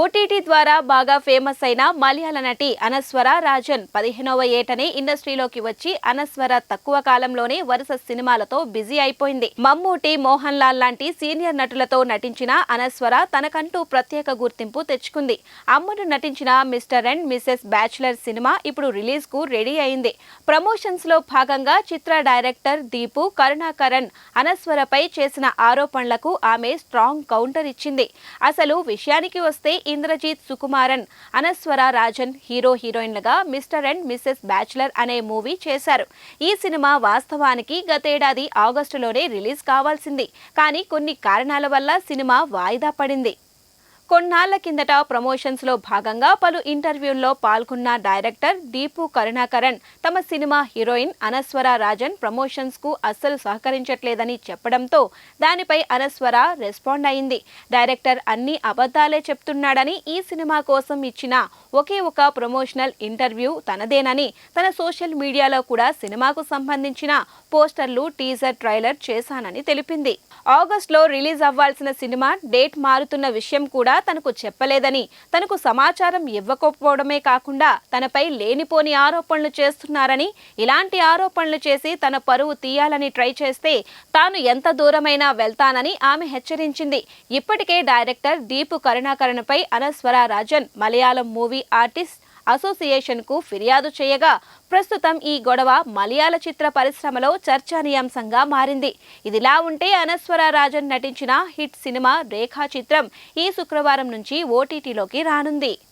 OTT ద్వారా బాగా famous అయిన మలయాళ నటి అనస్వర రాజన్ పదిహేనవ ఏటనే ఇండస్ట్రీలోకి వచ్చి అనస్వర తక్కువ కాలంలోనే వరుస సినిమాలతో బిజీ అయిపోయింది. మమ్మూటి మోహన్ లాల్ లాంటి సీనియర్ నటులతో నటించిన అనస్వర తనకంటూ ప్రత్యేక గుర్తింపు తెచ్చుకుంది. అమ్మను నటించిన Mr and Mrs bachelor cinema ఇప్పుడు రిలీజ్కు రెడీ అయింది. ప్రమోషన్స్లో భాగంగా చిత్ర డైరెక్టర్ దీపు కరుణాకరణ్ అనస్వరపై చేసిన ఆరోపణలకు ఆమె స్ట్రాంగ్ కౌంటర్ ఇచ్చింది. అసలు విషయానికి వస్తే ఇంద్రజీత్ సుకుమారన్ అనస్వర రాజన్ హీరో హీరోయిన్లుగా మిస్టర్ అండ్ మిస్సెస్ బ్యాచులర్ అనే మూవీ చేశారు. ఈ సినిమా వాస్తవానికి గతేడాది ఆగస్టులోనే రిలీజ్ కావాల్సింది. కానీ కొన్ని కారణాల వల్ల సినిమా వాయిదా పడింది. కొన్నాళ్ళ కిందట ప్రమోషన్స్లో భాగంగా పలు ఇంటర్వ్యూల్లో పాల్గొన్న డైరెక్టర్ దీపు కరుణాకరన్ తమ సినిమా హీరోయిన్ అనస్వర రాజన్ ప్రమోషన్స్కు అస్సలు సహకరించట్లేదని చెప్పడంతో దానిపై అనస్వర రెస్పాండ్ అయింది. డైరెక్టర్ అన్ని అబద్ధాలే చెప్తున్నాడని ఈ సినిమా కోసం ఇచ్చిన ఒకే ఒక ప్రమోషనల్ ఇంటర్వ్యూ తనదేనని తన సోషల్ మీడియాలో కూడా సినిమాకు సంబంధించిన పోస్టర్లు టీజర్ ట్రైలర్ చేశానని తెలిపింది. ఆగస్టులో రిలీజ్ అవ్వాల్సిన సినిమా డేట్ మారుతున్న విషయం కూడా తనకు చెప్పలేదని తనకు సమాచారం ఇవ్వకపోవడమే కాకుండా తనపై లేనిపోని ఆరోపణలు చేస్తున్నారని ఇలాంటి ఆరోపణలు చేసి తన పరువు తీయాలని ట్రై చేస్తే తాను ఎంత దూరమైనా వెళ్తానని ఆమె హెచ్చరించింది. ఇప్పటికే డైరెక్టర్ దీపు కరుణాకరణపై అనస్వర రాజన్ మలయాళం మూవీ ఆర్టిస్ట్ అసోసియేషన్కు ఫిర్యాదు చేయగా ప్రస్తుతం ఈ గొడవ మలయాళ చిత్ర పరిశ్రమలో చర్చానీయాంశంగా మారింది. ఇదిలా ఉంటే అనస్వర రాజన్ నటించిన హిట్ సినిమా రేఖా చిత్రం ఈ శుక్రవారం నుంచి ఓటీటీలోకి రానుంది.